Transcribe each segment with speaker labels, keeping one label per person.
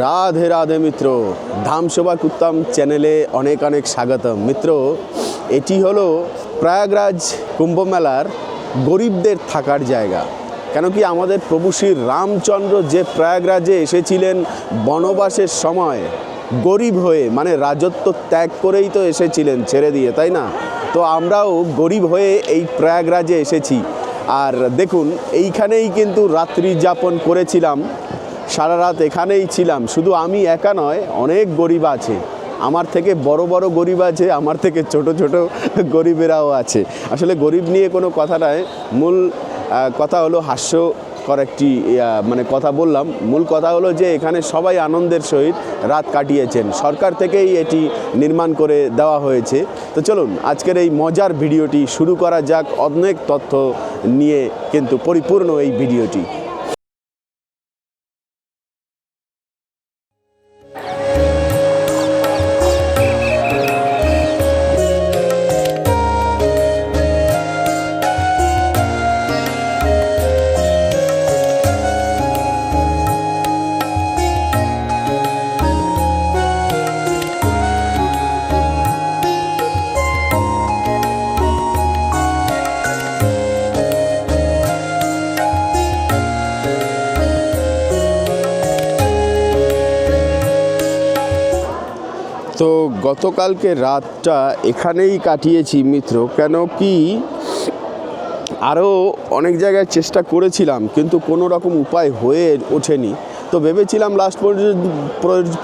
Speaker 1: রাধে রাধে মিত্র ধামসভা কুত্তাম চ্যানেলে অনেক অনেক স্বাগতম। মিত্র, এটি হলো প্রয়াগরাজ কুম্ভমেলার গরিবদের থাকার জায়গা। কেন কি আমাদের প্রভু শ্রী রামচন্দ্র যে প্রয়াগরাজে এসেছিলেন বনবাসের সময়, গরিব হয়ে মানে রাজত্ব ত্যাগ করেই তো এসেছিলেন ছেড়ে দিয়ে, তাই না? তো আমরাও গরিব হয়ে এই প্রয়াগরাজে এসেছি। আর দেখুন, এইখানেই কিন্তু রাত্রি যাপন করেছিলাম। সারা রাত এখানেই ছিলাম। শুধু আমি একা নয় অনেক গরিব আছে। আমার থেকে বড় বড় গরিব আছে আমার থেকে ছোট ছোট গরিবেরাও আছে। আসলে গরিব নিয়ে কোনো কথা নয়। মূল কথা হলো হাস্যকর একটি ইয়া, মানে কথা বললাম। মূল কথা হলো যে এখানে সবাই আনন্দের সহিত রাত কাটিয়েছেন। সরকার থেকেই এটি নির্মাণ করে দেওয়া হয়েছে। তো চলুন আজকের এই মজার ভিডিওটি শুরু করা যাক। অনেক তথ্য নিয়ে কিন্তু পরিপূর্ণ এই ভিডিওটি। গতকালকে রাতটা এখানেই কাটিয়েছি মিত্র। কেন কি আরও অনেক জায়গায় চেষ্টা করেছিলাম, কিন্তু কোনো রকম উপায় হয়ে ওঠেনি। তো ভেবেছিলাম লাস্ট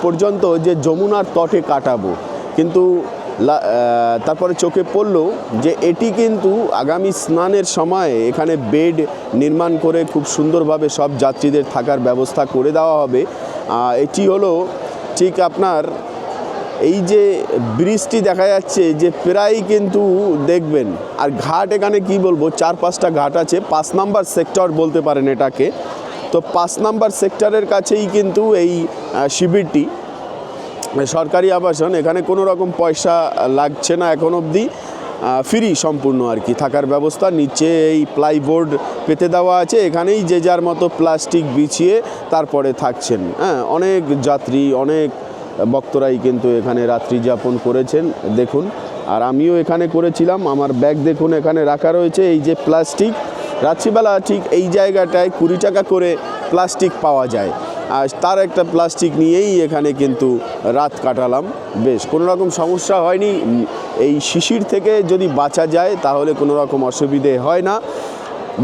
Speaker 1: পর্যন্ত যে যমুনার তটে কাটাবো। কিন্তু তারপরে চোখে পড়ল যে এটি কিন্তু আগামী স্নানের সময় এখানে বেড নির্মাণ করে খুব সুন্দরভাবে সব যাত্রীদের থাকার ব্যবস্থা করে দেওয়া হবে। এটি হলো ঠিক আপনার এই যে ব্রিজটি দেখা যাচ্ছে যে প্রায় কিন্তু দেখবেন, আর ঘাট এখানে কি বলব, চার পাঁচটা ঘাট আছে, পাঁচ নাম্বার সেক্টর বলতে পারেন এটাকে। তো পাঁচ নাম্বার সেক্টরের কাছেই কিন্তু এই শিবিরটি। সরকারি আবাসন, এখানে কোনো রকম পয়সা লাগছে না এখন অবধি ফ্রি সম্পূর্ণ আর কি, থাকার ব্যবস্থা। নিচে এই প্লাইবোর্ড পেতে দেওয়া আছে, এখানেই যে যার মতো প্লাস্টিক বিছিয়ে তারপরে থাকছেন। হ্যাঁ অনেক যাত্রী, অনেক ভক্তরাই কিন্তু এখানে রাত্রি যাপন করেছেন, দেখুন। আর আমিও এখানে করেছিলাম, আমার ব্যাগ দেখুন এখানে রাখা রয়েছে, এই যে প্লাস্টিক। রাত্রিবেলা ঠিক এই জায়গাটায় কুড়ি টাকা করে প্লাস্টিক পাওয়া যায়। আর তার একটা প্লাস্টিক নিয়েই এখানে কিন্তু রাত কাটালাম। বেশ কোনো রকম সমস্যা হয়নি। এই শিশির থেকে যদি বাঁচা যায়, তাহলে কোনো রকম অসুবিধে হয় না।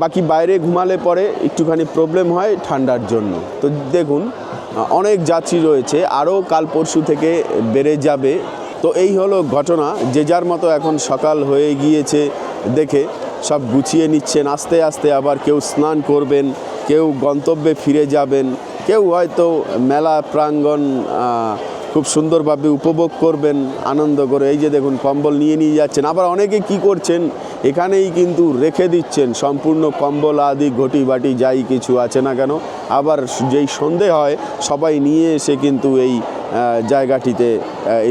Speaker 1: বাকি বাইরে ঘুমালে পরে একটুখানি প্রবলেম হয় ঠান্ডার জন্য। তো দেখুন অনেক যাত্রী রয়েছে, আরও কাল পরশু থেকে বেড়ে যাবে। তো এই হলো ঘটনা, যে যার মতো এখন সকাল হয়ে গিয়েছে দেখে সব গুছিয়ে নিচ্ছেন, আস্তে আস্তে আবার কেউ স্নান করবেন, কেউ গন্তব্যে ফিরে যাবেন, কেউ হয়তো মেলা প্রাঙ্গণ খুব সুন্দরভাবে উপভোগ করবেন, আনন্দ করে। এই যে দেখুন, কম্বল নিয়ে নিয়ে যাচ্ছেন। আবার অনেকে কি করছেন, এখানেই কিন্তু রেখে দিচ্ছেন। সম্পূর্ণ কম্বল আদি, ঘটি বাটি, যাই কিছু আছে না কেন। আবার যেই সন্ধে হয়, সবাই নিয়ে এসে কিন্তু এই জায়গাটিতে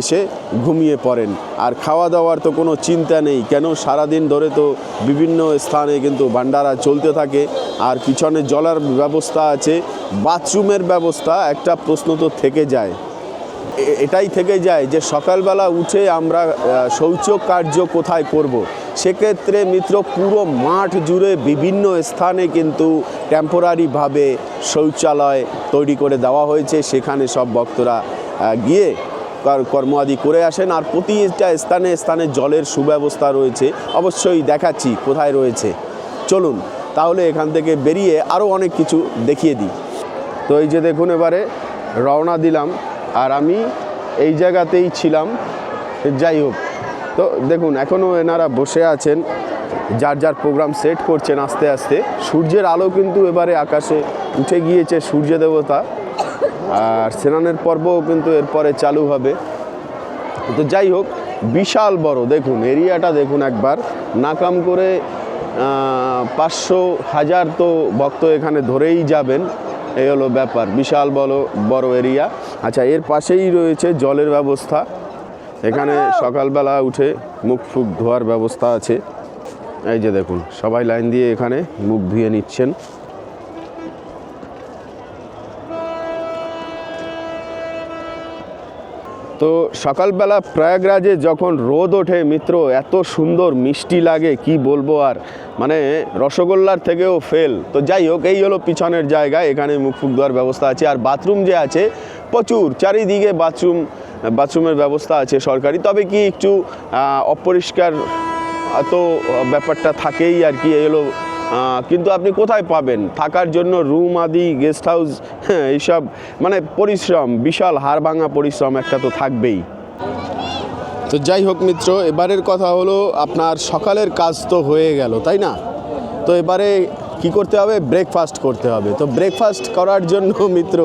Speaker 1: এসে ঘুমিয়ে পড়েন। আর খাওয়া দাওয়ার তো কোনো চিন্তা নেই। কেন? সারাদিন ধরে তো বিভিন্ন স্থানে কিন্তু ভান্ডারা চলতে থাকে। আর পিছনে জলার ব্যবস্থা আছে, বাথরুমের ব্যবস্থা, একটা প্রশ্ন তো থেকে যায়। এটাই থেকে যায় যে সকালবেলা উঠে আমরা শৌচ কার্য কোথায় করব। সেক্ষেত্রে মিত্র, পুরো মাঠ জুড়ে বিভিন্ন স্থানে কিন্তু টেম্পোরারিভাবে শৌচালয় তৈরি করে দেওয়া হয়েছে। সেখানে সব ভক্তরা গিয়ে কর- কর্ম আদি করে আসেন। আর প্রতিটা স্থানে স্থানে জলের সুব্যবস্থা রয়েছে। অবশ্যই দেখাচ্ছি কোথায় রয়েছে। চলুন, তাহলে এখান থেকে বেরিয়ে আরও অনেক কিছু দেখিয়ে দিই। তো এই যে দেখুন এবারে রওনা দিলাম। আর আমি এই জায়গাতেই ছিলাম। যাই হোক, তো দেখুন এখনও এনারা বসে আছেন, যার যার প্রোগ্রাম সেট করছেন আস্তে আস্তে। সূর্যের আলো কিন্তু এবারে আকাশে উঠে গিয়েছে, সূর্য দেবতা। আর স্নানের পর্বও কিন্তু এরপরে চালু হবে। তো যাই হোক, বিশাল বড়, দেখুন, এরিয়াটা দেখুন একবার। নাকাম করে পাঁচশো হাজার তো ভক্ত এখানে ধরেই যাবেন। এই হলো ব্যাপার, বিশাল বড় বড় এরিয়া। আচ্ছা এর পাশেই রয়েছে জলের ব্যবস্থা। এখানে সকালবেলা উঠে মুখ ফুক ধোয়ার ব্যবস্থা আছে। এই যে দেখুন সবাই লাইন দিয়ে এখানে মুখ ধুয়ে নিচ্ছেন। তো সকালবেলা প্রয়াগরাজে যখন রোদ ওঠে মিত্র এত সুন্দর মিষ্টি লাগে কি বলব আর? মানে রসগোল্লার থেকেও ফেল। তো যাই হোক এই হলো পিছনের জায়গা এখানে মুখ ফুক দেওয়ার ব্যবস্থা আছে। আর বাথরুম যে আছে প্রচুর। চারিদিকে বাথরুম বাথরুমের ব্যবস্থা আছে সরকারি। তবে কি একটু অপরিষ্কার তো ব্যাপারটা থাকেই আর কি। এই হলো আহ, কিন্তু আপনি কোথায় পাবেন? থাকার জন্য রুম আদি গেস্ট হাউস হ্যাঁ এইসব মানে পরিশ্রম, বিশাল হাড় ভাঙা পরিশ্রম একটা তো থাকবেই। তো যাই হোক মিত্র, এবারের কথা হলো আপনার সকালের কাজ তো হয়ে গেল, তাই না? তো এবারে কি করতে হবে? ব্রেকফাস্ট করতে হবে। তো ব্রেকফাস্ট করার জন্য মিত্র,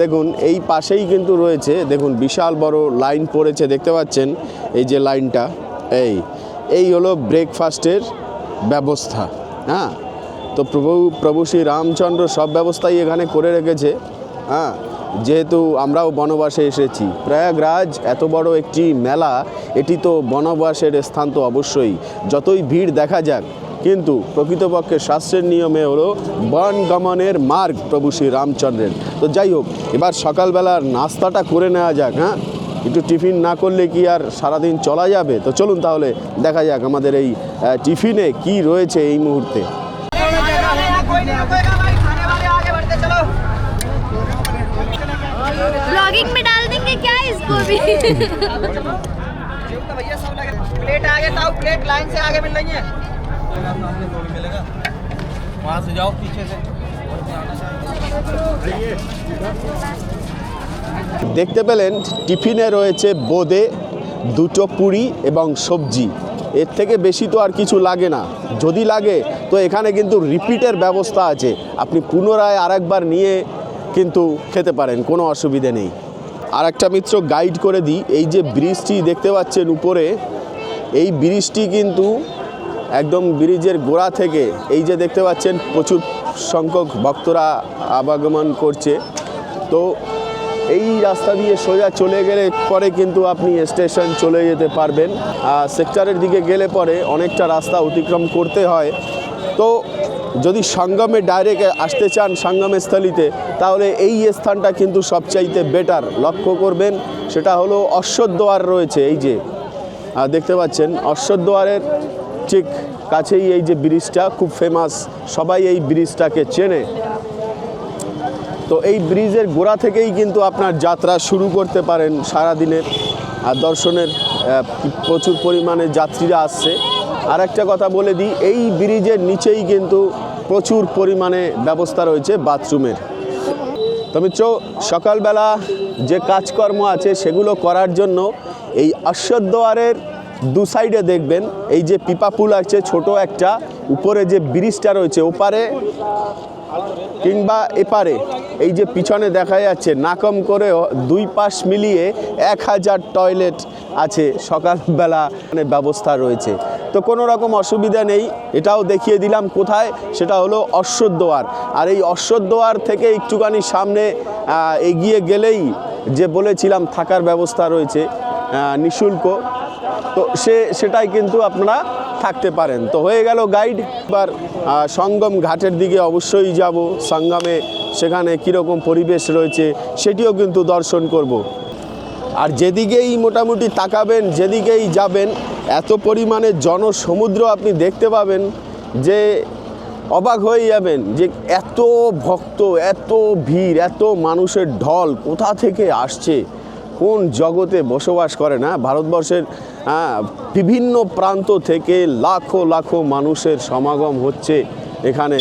Speaker 1: দেখুন, এই পাশেই কিন্তু রয়েছে, দেখুন, বিশাল বড় লাইন পড়েছে, দেখতে পাচ্ছেন? এই যে লাইনটা এই এই হলো ব্রেকফাস্টের ব্যবস্থা। হ্যাঁ? তো প্রভু প্রভু শ্রী রামচন্দ্র সব ব্যবস্থাই এখানে করে রেখেছে হ্যাঁ? যেহেতু আমরাও বনবাসে এসেছি। প্রয়াগরাজ এত বড় একটি মেলা, এটি তো বনবাসের স্থান তো অবশ্যই। যতই ভিড় দেখা যাক, কিন্তু প্রকৃতপক্ষে শাস্ত্রের নিয়মে হলো বন গমনের মার্গ প্রভু শ্রী রামচন্দ্রের। তো যাই হোক, এবার সকালবেলার নাস্তাটা করে নেওয়া যাক হ্যাঁ? একটু টিফিন না করলে কি আর সারাদিন চলা যাবে তো চলুন তাহলে দেখা যাক আমাদের এই আহ, টিফিনে কি রয়েছে এই মুহূর্তে
Speaker 2: कोई नहीं रुकेगा भाई खाने वाले आगे बढ़ते चलो
Speaker 3: ब्लॉगिंग में डाल देंगे क्या इसको भी
Speaker 2: तो भैया सब लगे प्लेट आगे ताऊ प्लेट लाइन से आगे मिल रही है
Speaker 4: वहाँ से जाओ पीछे से
Speaker 1: দেখতে পেলেন টিফিনে রয়েছে বোঁদে, দুটো পুরি এবং সবজি। এর থেকে বেশি তো আর কিছু লাগে না। যদি লাগে, তো এখানে কিন্তু রিপিটের ব্যবস্থা আছে। আপনি পুনরায় আরেকবার নিয়ে কিন্তু খেতে পারেন, কোনো অসুবিধে নেই। আর একটা মিত্র গাইড করে দিই, এই যে ব্রিজটি দেখতে পাচ্ছেন উপরে, এই ব্রিজটি কিন্তু একদম ব্রিজের গোড়া থেকে, এই যে দেখতে পাচ্ছেন প্রচুর সংখ্যক ভক্তরা আবাগমন করছে। তো এই রাস্তা দিয়ে সোজা চলে গেলে পরে কিন্তু আপনি স্টেশন চলে যেতে পারবেন। আর সেক্টরের দিকে গেলে পরে অনেকটা রাস্তা অতিক্রম করতে হয়। তো যদি সঙ্গমে ডাইরেক্ট আসতে চান সঙ্গমের স্থলিতে তাহলে এই স্থানটা কিন্তু সবচাইতে বেটার। লক্ষ্য করবেন, সেটা হলো অশ্বদ্বার রয়েছে, এই যে। দেখতে পাচ্ছেন, অশ্বদ্বারের ঠিক কাছেই এই যে ব্রিজটা, খুব ফেমাস সবাই এই ব্রিজটাকে চেনে। তো এই ব্রিজের গোড়া থেকেই কিন্তু আপনার যাত্রা শুরু করতে পারেন সারাদিনের আর দর্শনের প্রচুর পরিমাণে যাত্রীরা আসছে। আর একটা কথা বলে দিই, এই ব্রিজের নিচেই কিন্তু প্রচুর পরিমাণে ব্যবস্থা রয়েছে বাথরুমের। তো মিত্র, সকালবেলা যে কাজকর্ম আছে সেগুলো করার জন্য এই অশ্বদ্বারের দু সাইডে দেখবেন, এই যে পিপা পুল আছে, ছোট একটা, উপরে যে ব্রিজটা রয়েছে, ওপারে কিংবা এপারে এই যে পিছনে দেখা যাচ্ছে, নাকম করে দুই পাশ মিলিয়ে এক হাজার টয়লেট আছে। সকালবেলা মানে ব্যবস্থা রয়েছে। তো কোনো রকম অসুবিধা নেই, এটাও দেখিয়ে দিলাম কোথায়, সেটা হলো অশ্বদ্বার আর এই অশ্বদ্বার থেকে একটুখানি সামনে এগিয়ে গেলেই যে বলেছিলাম থাকার ব্যবস্থা রয়েছে নিঃশুল্ক। তো সে, সেটাই কিন্তু আপনারা থাকতে পারেন। তো হয়ে গেল গাইড, এবার সঙ্গম ঘাটের দিকে অবশ্যই যাব। সঙ্গমে সেখানে কীরকম পরিবেশ রয়েছে সেটিও কিন্তু দর্শন করব। আর যেদিকেই মোটামুটি তাকাবেন, যেদিকেই যাবেন, এত পরিমাণে জনসমুদ্র আপনি দেখতে পাবেন যে অবাক হয়ে যাবেন যে এত ভক্ত, এত ভিড়, এত মানুষের ঢল কোথা থেকে আসছে? কোন জগতে বসবাস করে না? ভারতবর্ষের বিভিন্ন প্রান্ত থেকে লাখো লাখো মানুষের সমাগম হচ্ছে এখানে।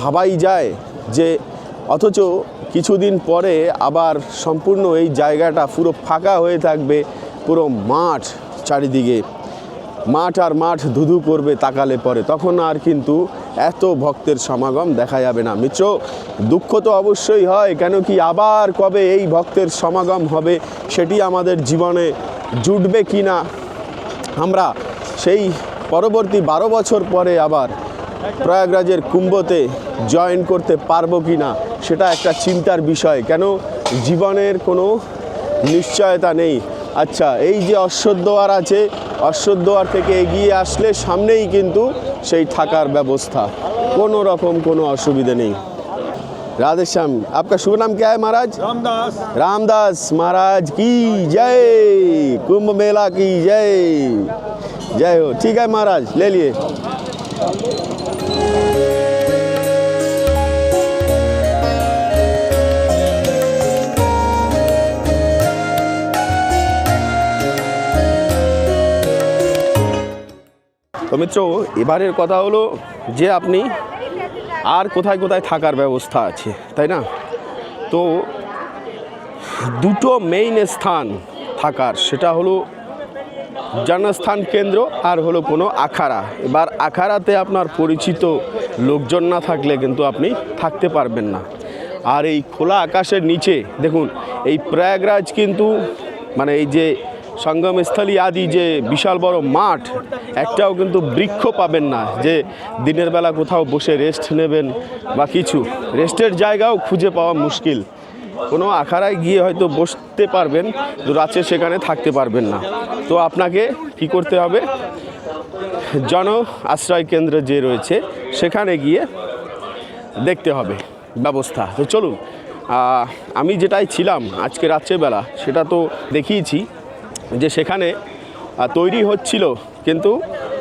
Speaker 1: ভাবাই যায় যে অথচ কিছুদিন পরে আবার সম্পূর্ণ এই জায়গাটা পুরো ফাঁকা হয়ে থাকবে, পুরো মাঠ চারিদিকে। মাঠ আর মাঠ ধুধু করবে তাকালে পরে, তখন আর কিন্তু এত ভক্তের সমাগম দেখা যাবে না। মিত্র, দুঃখ তো অবশ্যই হয়, কেন কি আবার কবে এই ভক্তের সমাগম হবে সেটি আমাদের জীবনে জুটবে কি না আমরা সেই পরবর্তী বারো বছর পরে আবার প্রয়াগরাজের কুম্ভতে জয়েন করতে পারব কি না সেটা একটা চিন্তার বিষয়। কেন? জীবনের কোনো নিশ্চয়তা নেই। আচ্ছা এই যে অশ্বদ্দোয়ার আছে অশ্বদ্দোয়ার থেকে এগিয়ে আসলে সামনেই কিন্তু সেই থাকার ব্যবস্থা। কোনো রকম কোনো অসুবিধে নেই। রাধেশ্যাম আপনার শুভ নাম কে মহারাজ?
Speaker 5: রামদাস।
Speaker 1: রামদাস মহারাজ কি জয়! কুম্ভ মেলা কি জয়! জয় হো ঠিক আছে মহারাজ লে লিয়ে। তো মিত্র, এবারের কথা হলো যে আপনি আর কোথায় কোথায় থাকার ব্যবস্থা আছে, তাই না? তো দুটো মেইন স্থান থাকার, সেটা হলো জনস্থান কেন্দ্র আর হলো কোনো আখাড়া। এবার আখাড়াতে আপনার পরিচিত লোকজন না থাকলে কিন্তু আপনি থাকতে পারবেন না। আর এই খোলা আকাশের নিচে, দেখুন, এই প্রয়াগরাজ কিন্তু মানে এই যে সঙ্গমস্থলী আদি যে বিশাল বড় মাঠ, একটাও কিন্তু বৃক্ষ পাবেন না। যে দিনের বেলা কোথাও বসে রেস্ট নেবেন বা কিছু রেস্টের জায়গাও খুঁজে পাওয়া মুশকিল। কোনো আখাড়ায় গিয়ে হয়তো বসতে পারবেন রাতে সেখানে থাকতে পারবেন না। তো আপনাকে কি করতে হবে? জন আশ্রয় কেন্দ্র যে রয়েছে, সেখানে গিয়ে দেখতে হবে ব্যবস্থা। তো চলুন আমি যেটাই ছিলাম আজকে রাত্রেবেলা, সেটা তো দেখিয়েছি। যে সেখানে তৈরি হচ্ছিল, কিন্তু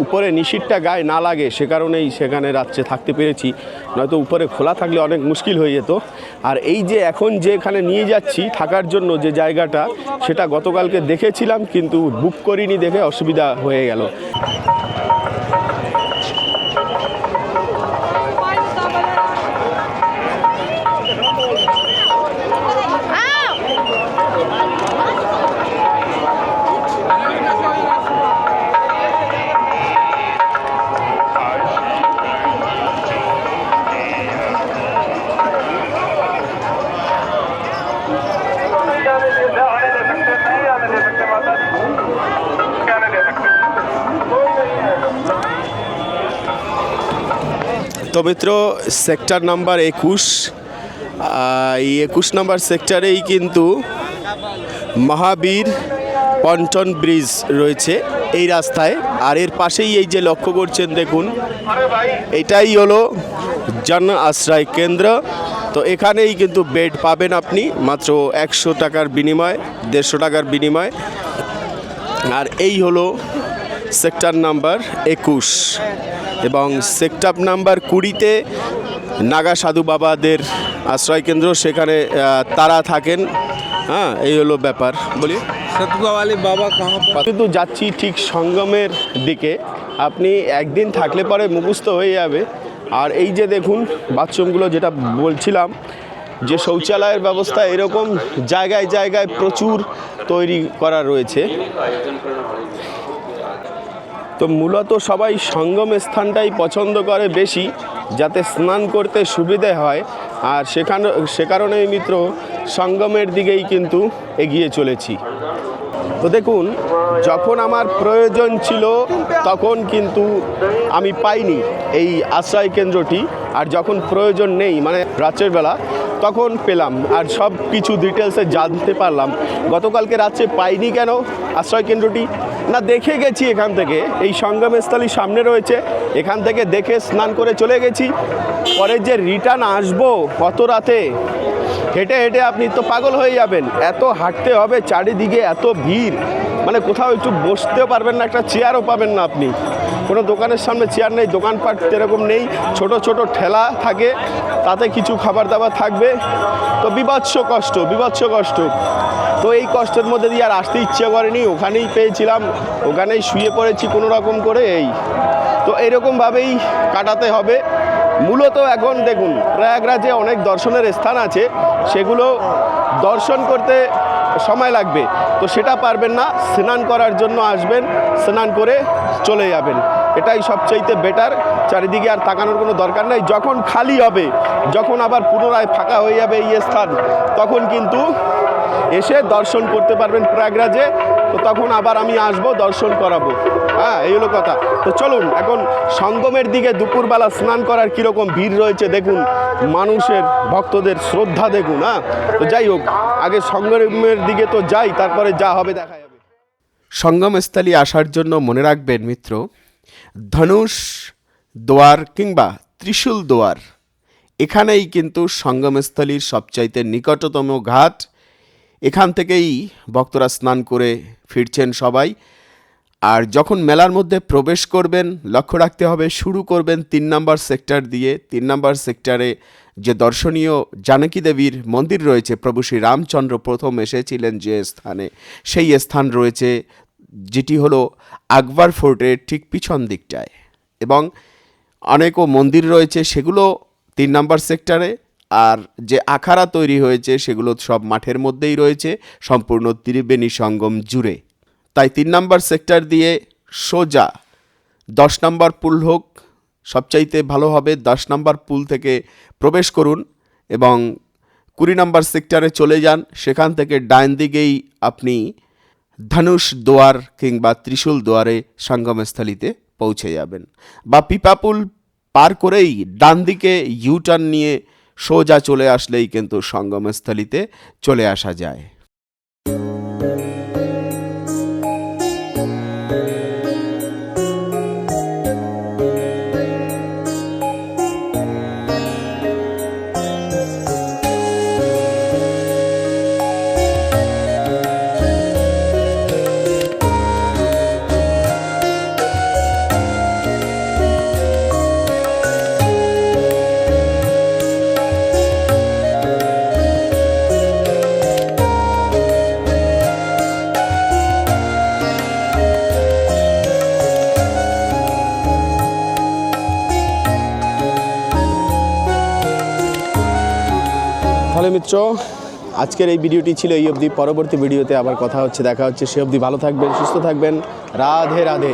Speaker 1: উপরে নিশিরটা গায়ে না লাগে, সে কারণেই সেখানে রাত্রে থাকতে পেরেছি। নয়তো উপরে খোলা থাকলে অনেক মুশকিল হয়ে যেত। আর এই যে এখন যে এখানে নিয়ে যাচ্ছি থাকার জন্য যে জায়গাটা, সেটা গতকালকে দেখেছিলাম, কিন্তু বুক করিনি দেখে অসুবিধা হয়ে গেল। সৌমিত্র সেক্টর নাম্বার একুশ। এই একুশ নাম্বার সেক্টরেই কিন্তু মহাবীর পন্টন ব্রিজ রয়েছে এই রাস্তায়। আর এর পাশেই এই যে লক্ষ্য করছেন দেখুন, এটাই হলো জন আশ্রয় কেন্দ্র। তো এখানেই কিন্তু বেড পাবেন আপনি মাত্র একশো টাকার বিনিময়, দেড়শো টাকার বিনিময়। আর এই হলো সেক্টর নাম্বার একুশ। এবং সেক্টাপ নাম্বার কুড়িতে নাগা সাধু বাবাদের আশ্রয়কেন্দ্র সেখানে তারা থাকেন। হ্যাঁ এই হলো ব্যাপার। বলি?
Speaker 4: বাবা
Speaker 1: কিন্তু যাচ্ছি ঠিক সঙ্গমের দিকে। আপনি একদিন থাকলে পরে মুখস্থ হয়ে যাবে। আর এই যে দেখুন বাথরুমগুলো যেটা বলছিলাম যে শৌচালয়ের ব্যবস্থা এরকম জায়গায় জায়গায় প্রচুর তৈরি করা রয়েছে। তো মূলত সবাই সঙ্গম স্থানটাই পছন্দ করে বেশি, যাতে স্নান করতে সুবিধে হয়। আর সেখানে, সে কারণেই মিত্র সঙ্গমের দিকেই কিন্তু এগিয়ে চলেছি। তো দেখুন, যখন আমার প্রয়োজন ছিল, তখন কিন্তু আমি পাইনি এই আশ্রয় কেন্দ্রটি। আর যখন প্রয়োজন নেই মানে রাত্রের বেলা তখন পেলাম আর সব কিছু ডিটেলসে জানতে পারলাম। গতকালকে রাত্রে পাইনি কেন? আশ্রয় কেন্দ্রটি? না, দেখে গেছি এখান থেকে। এই সঙ্গমস্থলীর সামনে রয়েছে। এখান থেকে দেখে স্নান করে চলে গেছি। পরে যে রিটার্ন আসব কত রাতে, হেঁটে হেঁটে আপনি তো পাগল হয়ে যাবেন। এত হাঁটতে হবে, চারিদিকে এত ভিড়। মানে কোথাও একটু বসতেও পারবেন না, একটা চেয়ারও পাবেন না আপনি। কোনো দোকানের সামনে চেয়ার নেই, দোকানপাট সেরকম নেই, ছোট ছোট ঠেলা থাকে, তাতে কিছু খাবার দাবার থাকবে। তো বিভৎস কষ্ট বিভৎস কষ্ট। তো এই কষ্টের মধ্যে দিয়ে আর আসতে ইচ্ছে করেনি, ওখানেই পেয়েছিলাম, ওখানেই শুয়ে পড়েছি কোনো রকম করে এই। তো এরকমভাবেই কাটাতে হবে। মূলত এখন দেখুন, প্রয়াগরাজে অনেক দর্শনের স্থান আছে, সেগুলো দর্শন করতে সময় লাগবে। তো সেটা পারবেন না, স্নান করার জন্য আসবেন, স্নান করে চলে যাবেন। এটাই সবচাইতে বেটার চারিদিকে আর তাকানোর কোনো দরকার নেই। যখন খালি হবে, যখন আবার পুনরায় ফাঁকা হয়ে যাবে এই স্থান, তখন কিন্তু এসে দর্শন করতে পারবেন প্রয়াগরাজে। তো তখন আবার আমি আসব, দর্শন করাবো। হ্যাঁ এই হলো কথা। তো চলুন, এখন সঙ্গমের দিকে দুপুরবেলা স্নান করার কীরকম ভিড় রয়েছে দেখুন, মানুষের, ভক্তদের শ্রদ্ধা দেখুন হ্যাঁ? তো যাই হোক, আগে সঙ্গমের দিকে তো যাই, তারপরে যা হবে দেখা যাবে। সঙ্গমস্থলী আসার জন্য মনে রাখবেন মিত্র, ধনুষ দোয়ার কিংবা ত্রিশূল দোয়ার, এখানেই কিন্তু সঙ্গমস্থলীর সবচাইতে নিকটতম ঘাট। এখান থেকেই ভক্তরা স্নান করে ফিরছেন সবাই। আর যখন মেলার মধ্যে প্রবেশ করবেন, লক্ষ্য রাখতে হবে, শুরু করবেন তিন নম্বর সেক্টর দিয়ে। তিন নম্বর সেক্টরে যে দর্শনীয় জানকী দেবীর মন্দির রয়েছে, প্রভু শ্রী রামচন্দ্র প্রথম এসেছিলেন যে স্থানে, সেই স্থান রয়েছে, যেটি হলো আকবর ফোর্টের ঠিক পিছন দিকটায়। এবং অনেকও মন্দির রয়েছে, সেগুলো তিন নম্বর সেক্টরে, আর যে আখাড়া তৈরি হয়েছে, সেগুলো সব মাঠের মধ্যেই রয়েছে, সম্পূর্ণ ত্রিবেণী সঙ্গম জুড়ে। তাই তিন নম্বর সেক্টর দিয়ে সোজা দশ নম্বর পুল হোক, সবচাইতে ভালো হবে দশ নম্বর পুল থেকে প্রবেশ করুন এবং কুড়ি নম্বর সেক্টরে চলে যান। সেখান থেকে ডান দিকেই আপনি ধনুষ দোয়ার কিংবা ত্রিশূল দোয়ারে সঙ্গমস্থলিতে পৌঁছে যাবেন বা পিপাপুল পার করেই ডান দিকে ইউটার্ন নিয়ে সোজা চলে আসলেই কিন্তু সঙ্গমস্থলিতে চলে আসা যায়। তাহলে মিত্র। আজকের এই ভিডিওটি ছিল এই অবধি। পরবর্তী ভিডিওতে আবার কথা হচ্ছে, দেখা হচ্ছে। সে অবধি ভালো থাকবেন, সুস্থ থাকবেন। রাধে রাধে।